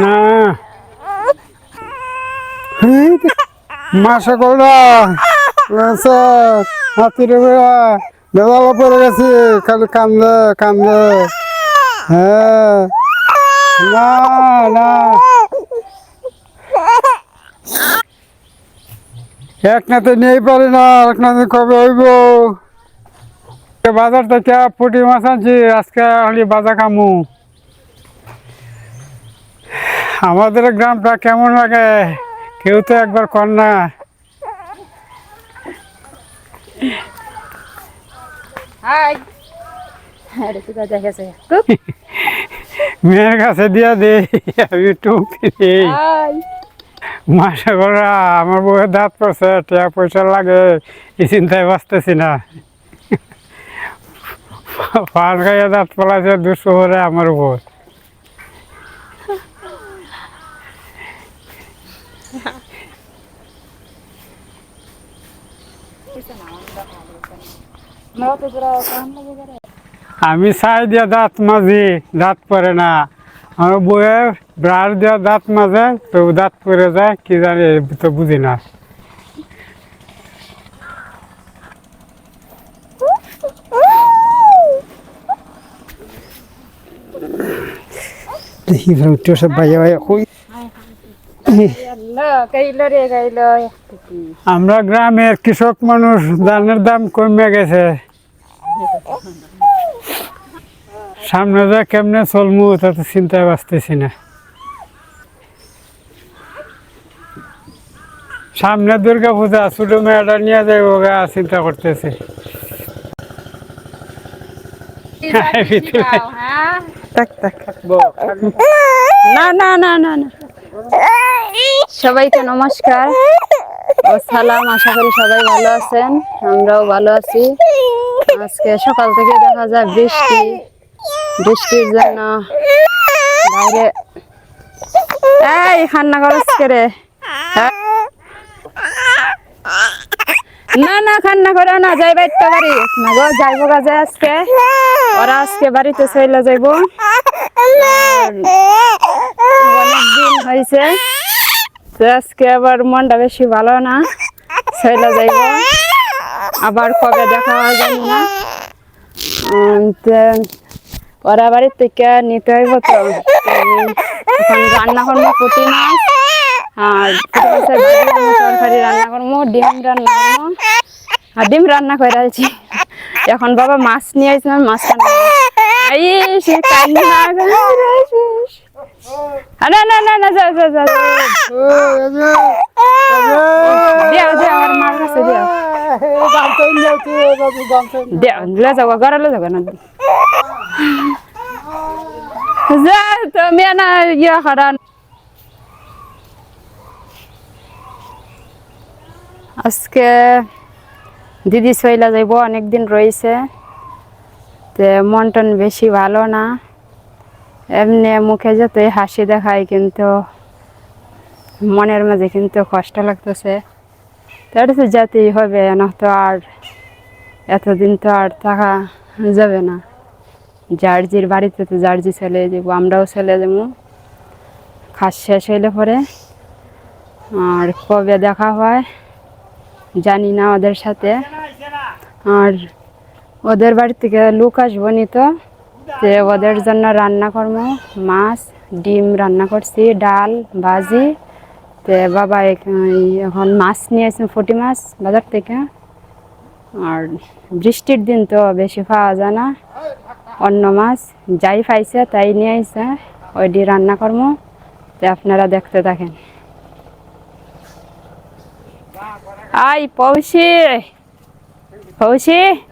না। মাসে কলরা হাতির বেলা পড়ে গেছি, খালি কান্দে কান্দে। হ্যাঁ। না না। এক নাতে নেই পারি না এক নাতে কবে হইব? বাজার থেকে পুটি মাছ আনছি আজকে হলি বাজার কামু আমাদের গ্রামটা কেমন লাগে কেউ তো একবার কর না। মেয়ের কাছে দিয়া দে আমি টুক দিই। মাসে আমার বউয়ের দাঁত পড়ছে টাকা পয়সা লাগে এই চিন্তায় বাঁচতেছি না। পান খাইয়া দাঁত পড়াছে দুশো করে আমার উপর। আমি চাই দিয়া দাঁত মাজি, দাঁত পড়ে না। আমার বউয়ের ব্রাশ দিয়া দাঁত মাজে, তো দাঁত পড়ে যায়, কি জানি, তো বুঝি না। সব বাইয়া বাইয়া কই। আমরা গ্রামের কৃষক মানুষ ধানের দাম কমে গেছে। সামনে যা কেমনে চলমু তা তো চিন্তায় বাঁচতেছি না। সামনে দুর্গা পূজা ছোট মেয়েটা নিয়ে যাইব গা চিন্তা করতেছি। তাক তাক না না না না না। সবাইকে নমস্কার। ও সালাম আশা করি সবাই ভালো আছেন। আমরাও ভালো আছি। আজকে সকাল থেকে দেখা যায় বৃষ্টি। বৃষ্টির জন্য বাইরে এই খান্না করস রে? হ্যাঁ? না না খান্না করে না যাই বাইতে বাড়ি। না গো যাইব কাজে আজকে। ওরা আজকে বাড়িতে চলে যাইব। অনেক দিন হয়েছে তো আজকে আবার মনটা বেশি ভালো না চলে যাইব। আবার কবে দেখা হয় জানি না। ওরা বাড়ির থেকে নিতে হইব তো? এখন রান্না করব পুঁটি মাছ আর তরকারি রান্না করব ডিম রান্না করব আর ডিম রান্না করে আছি এখন বাবা মাছ নিয়ে আসছিলাম মাছ এই, সে না না না না, যা যা যা যা। দিও দিও আমার মার কাছে দিও দিও লে যাও যাও, না। যা, তুমি না। আজকে দিদি সইলা যাইব, অনেকদিন রয়েছে তে মন টন বেশি ভালো না। এমনি মুখে যতই হাসি দেখায় কিন্তু মনের মাঝে কিন্তু কষ্ট লাগতেছে। তার তো যেতেই হবে না তো আর এতদিন তো আর থাকা যাবে না। জার্জির বাড়িতে তো জার্জি চলে যাব, আমরাও চলে যাব। খাস শেষ হইলে পরে আর কবে দেখা হয়? জানি না ওদের সাথে। আর ওদের বাড়ি থেকে লোক আসব নি তো। তে ওদের জন্য রান্না করব। মাছ, ডিম রান্না করছি, ডাল, ভাজি। তে বাবা এখন মাছ নিয়ে আসছেন ফুটি মাছ বাজার থেকে। আর বৃষ্টির দিন তো বেশি পাওয়া যায় না। অন্য মাছ যাই পাইছে তাই নিয়ে আইছে। ওইটি রান্না করব। তে আপনারা দেখতে থাকেন। 아이 버우실 버우실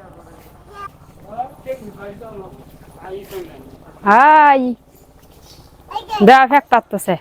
아이. 내가 팩 땄더세.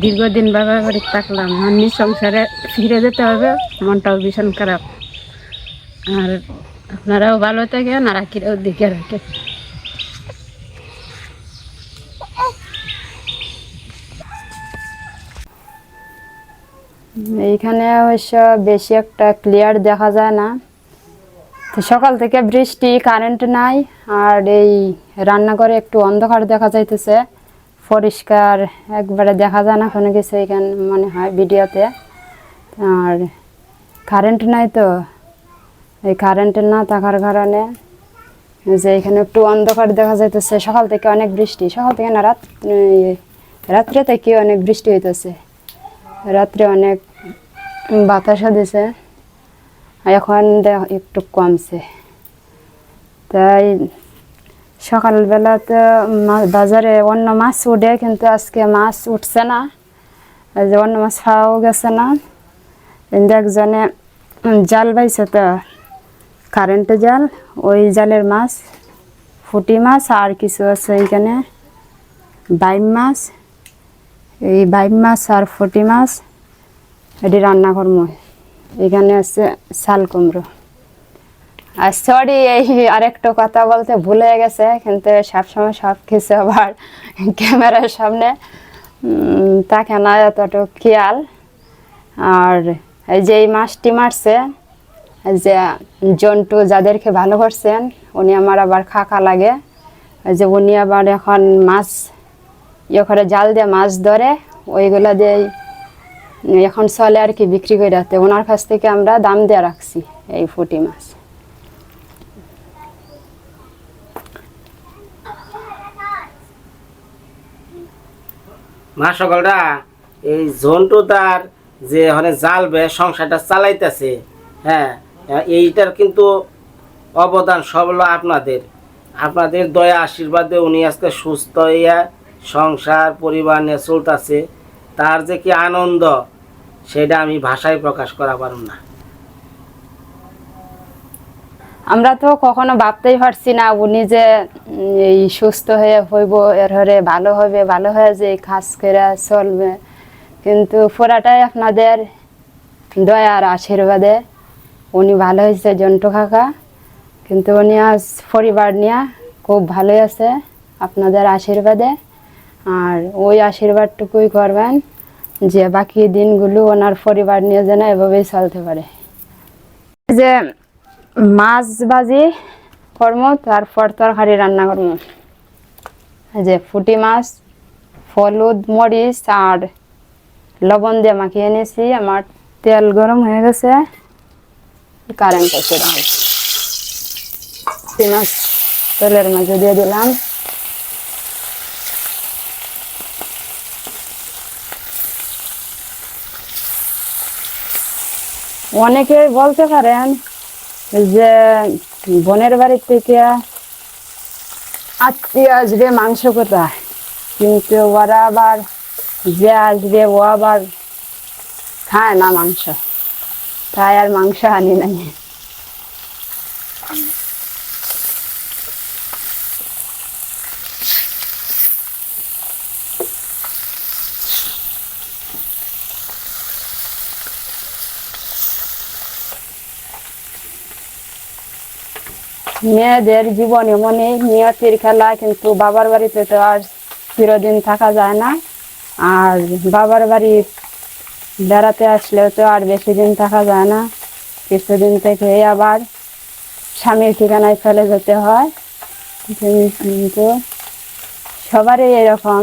দীর্ঘদিন বাবার বাড়িতে থাকলাম। আমার সংসারে ফিরে যেতে হবে, মনটাও ভীষণ খারাপ। আর আপনারাও ভালো থাকেন, আর আকিরাও দিকে রাখেন। এইখানে অবশ্য বেশি একটা ক্লিয়ার দেখা যায় না। তো সকাল থেকে বৃষ্টি কারেন্ট নাই, আর এই রান্নাঘরে একটু অন্ধকার দেখা যাইতেছে। পরিষ্কার, একবারে দেখা যায় না কোনো কিছু এখানে মনে হয় ভিডিওতে। আর কারেন্ট নাই তো, এই কারেন্ট না থাকার কারণে যে এখানে একটু অন্ধকার দেখা যাইতেছে। সকাল থেকে অনেক বৃষ্টি, সকাল থেকে না, রাত রাত্রে থেকে অনেক বৃষ্টি হইতেছে। রাত্রে অনেক বাতাসও দিছে এখন একটু কমছে। তাই সকালবেলা তো বাজারে অন্য মাছ উঠে, কিন্তু আজকে মাছ উঠছে না। যে অন্য মাছ খাওয়াও গেছে না। কিন্তু একজনে জাল বাইছে তো, কারেন্টের জাল, ওই জালের মাছ, ফুটি মাছ আর কিছু আছে এইখানে। বাইম মাছ, এই বাইম মাছ আর ফুটি মাছ, এটি রান্না করব এখানে আছে শাল কুমড়ো। আর সরি এই আরেকটা কথা বলতে ভুলে গেছে, কিন্তু সবসময় সব কিছু আবার ক্যামেরার সামনে। থাকে না এতটুকু খেয়াল। আর যে এই মাছটি মারছে যে জন্টু যাদেরকে ভালো করছেন উনি আমার আবার খাকা লাগে। যে উনি আবার এখন মাছ ইয়ে করে জাল দিয়ে মাছ ধরে, ওইগুলা দিয়ে এখন চলে আর কি বিক্রি করে রাখতে। ওনার কাছ থেকে আমরা দাম দিয়ে রাখছি এই ফুটি মাছ। মা সকলরা, এই জন্টু তার যে মানে জাল বে সংসারটা চালাইতেছে হ্যাঁ এইটার কিন্তু অবদান সব হলো আপনাদের। আপনাদের দয়া, আশীর্বাদে উনি আজকে সুস্থ হইয়া সংসার, পরিবার নিয়ে চলতেছে। তার যে কি আনন্দ, সেটা আমি ভাষায় প্রকাশ করা পারব না। আমরা তো কখনো ভাবতেই পারছি না উনি যে এই সুস্থ হয়ে হইব, এর হরে ভালো হবে, ভালো হয়ে যে কাজ করে চলবে। কিন্তু পুরাটাই আপনাদের দয়ার আশীর্বাদে। উনি ভালো হয়েছে জন্টু কাকা। কিন্তু উনি আজ পরিবার নিয়ে খুব ভালোই আছে আপনাদের আশীর্বাদে। আর ওই আশীর্বাদটুকুই করবেন যে বাকি দিনগুলো ওনার পরিবার নিয়ে যেন এভাবেই চলতে পারে। যে মাছ ভাজি করব তারপর তরকারি রান্না করব যে ফুটি মাছ, হলুদ, মরিচ আর লবণ দিয়ে মাখিয়ে নিয়েছি। আমার তেল গরম হয়ে গেছে। কারেন্ট আছে। ফুটি মাছ তেলের মাঝে দিয়ে দিলাম। অনেকে বলতে পারেন যে বোনের বাড়ির থেকে আত্মীয় আসবে, মাংস কোথায়? কিন্তু ওরা আবার যে আসবে, ও আবার খায় না মাংস। তাই আর মাংস আনি নাই। মেয়েদের জীবন এমনই নিয়তির খেলা কিন্তু বাবার বাড়িতে তো আর চিরদিন থাকা যায় না। আর বাবার বাড়ি বেড়াতে আসলেও তো আর বেশি দিন থাকা যায় না। কিছুদিন থেকে আবার স্বামীর ঠিকানায় চলে যেতে হয়। কিন্তু সবারই এরকম।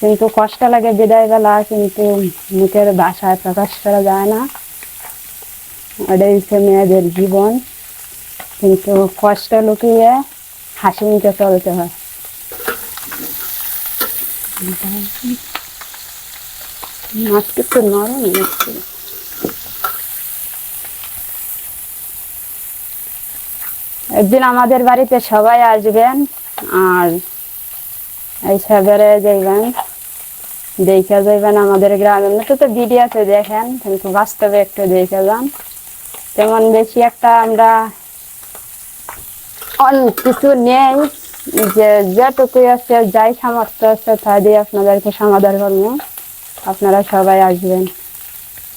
কিন্তু কষ্ট লাগে বিদায় বেলা, কিন্তু মুখের বাসায় প্রকাশ করা যায় না। ওটাই হচ্ছে মেয়েদের জীবন। কিন্তু কষ্ট লুকিয়ে হাসি মুখে চলতে হয়। মাছ কিন্তু নরম একদিন আমাদের বাড়িতে সবাই আসবেন আর এই বেড়ে যাইবেন, দেখে যাইবেন আমাদের গ্রামের মতো তো ভিডিওতে দেখেন, কিন্তু বাস্তবে একটু দেখে যান। তেমন বেশি একটা আমরা অনেক কিছু নেই। যে যেটুকু আছে, যাই সামর্থ্য আছে তা দিয়ে আপনাদেরকে সমাধান করব। আপনারা সবাই আসবেন।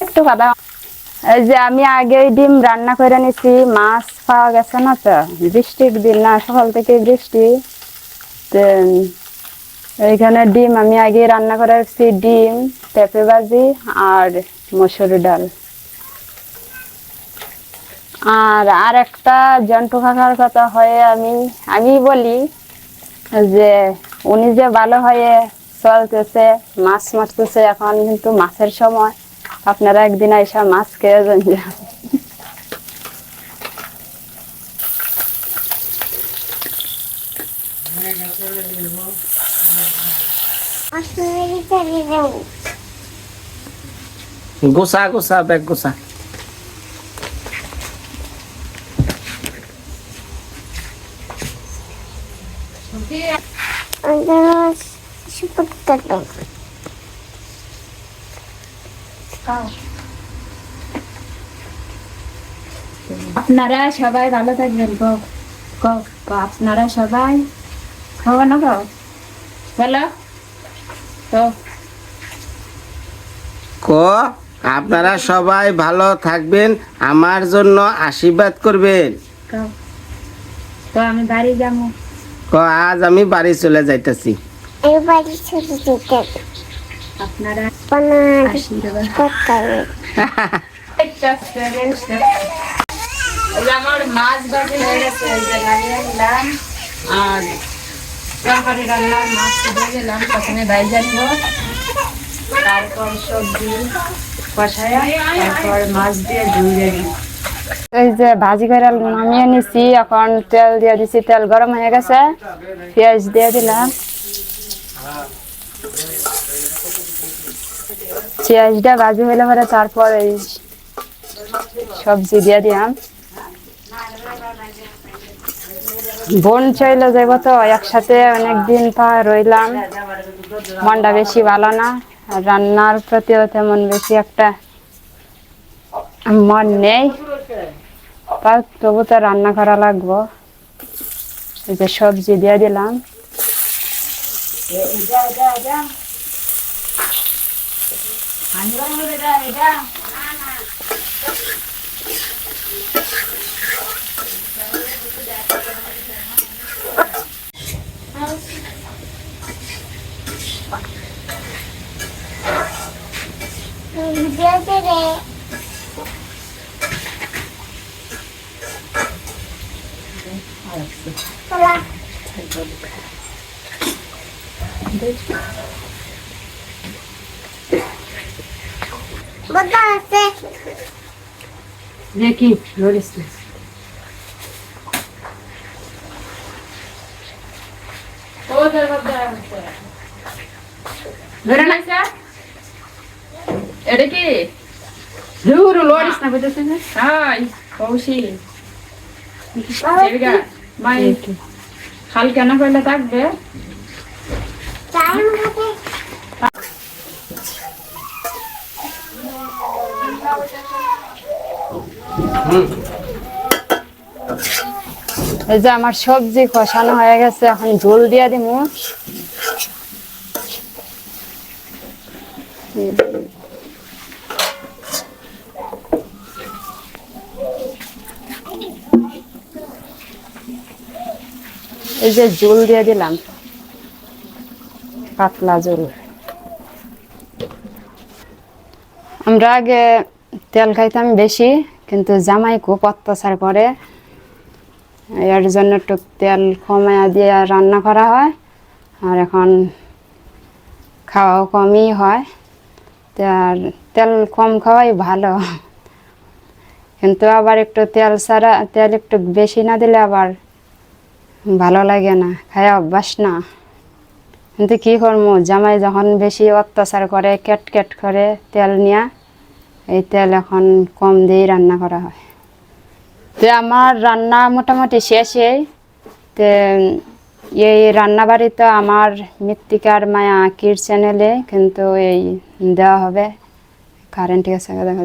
একটু কথা এই যে আমি আগে ডিম রান্না করে নিছি, মাছ পাওয়া গেছে না তো? বৃষ্টির দিন না, সকাল থেকে বৃষ্টি। এইখানে ডিম আমি আগে রান্না করে রাখছি, ডিম, পেঁপে ভাজি আর মসুর ডাল। আর আর একটা জন্টু কাকার কথা হয়ে আমি আমি বলি যে উনি যে ভালো হয়ে চলতেছে মাছ মারতেছে এখন কিন্তু মাছের সময়। আপনারা একদিন এসে মাছ খেয়ে যান। গোসা গোসা ব্যাগ গোসা। আপনারা সবাই ভালো থাকবেন আপনারা সবাই খাব না গো বলো। তো ক আপনারা সবাই ভালো থাকবেন আমার জন্য আশীর্বাদ করবেন। তো আমি বাড়ি যাব। ক আজ আমি বাড়ি চলে যাইতেছি। আপনারা. এই আমার মাছ ভাজি হয়ে গেছে নামিয়ে নিলাম আর তরকারি রান্নার মাছ দিয়ে গেলাম প্রথমে ভাইজা তারপর সবজি কষায়া তারপর মাছ দিয়ে ধুয়ে এই যে ভাজি করে নামিয়ে নিছি এখন তেল দিয়ে দিছি তেল গরম হয়ে গেছে। পেঁয়াজ দিয়ে দিলাম। পেঁয়াজটা বাজি হইলে পরে তারপর এই সবজি দিয়ে দিলাম। বোন চাইলে যাইব তো একসাথে অনেকদিন পর রইলাম। মনটা বেশি ভালো না রান্নার প্রতিও তেমন বেশি একটা মন নেই। তবু তো রান্না করা লাগবো। যে সবজি দিয়ে দিলাম। 안전물이라 아니라 뼈들에 알았어. 봐라. 잘 먹을까? 안 되지. না এটা কি দূর লড়িস না বুঝতেছিস না হাই কৌশি দেবিকা মাই খাল কেন করলে থাকবে Time এই যে আমার সবজি কষানো হয়ে গেছে, এখন ঝোল দিয়ে দিব এই যে ঝোল দিয়ে দিলাম, পাতলা ঝোল। আমরা আগে তেল খাইতাম বেশি, কিন্তু জামাই খুব অত্যাচার করে এর জন্য একটু তেল কমায়া দিয়ে রান্না করা হয়। আর এখন খাওয়াও কমই হয়। আর তেল কম খাওয়াই ভালো। কিন্তু আবার একটু তেল ছাড়া, তেল একটু বেশি না দিলে আবার ভালো লাগে না, খায় অভ্যাস না। কিন্তু কী করব জামাই যখন বেশি অত্যাচার করে কেট কেট করে তেল নিয়ে এই তেল এখন কম দিয়েই রান্না করা হয়। তো আমার রান্না মোটামুটি শেষই। তো এই রান্নাবাড়িতে আমার মৃত্তিকার মায়া আঁকির চ্যানেলে কিন্তু এই দেওয়া হবে। কারেন্ট গেছে দেখা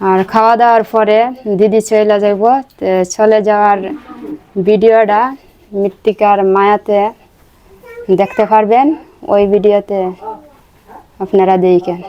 আর খাওয়া দাওয়ার পরে দিদি চলে যাইব। তো চলে যাওয়ার ভিডিওটা মৃত্তিকার মায়াতে দেখতে পারবেন। ওই ভিডিওতে আপনারা দেখেন।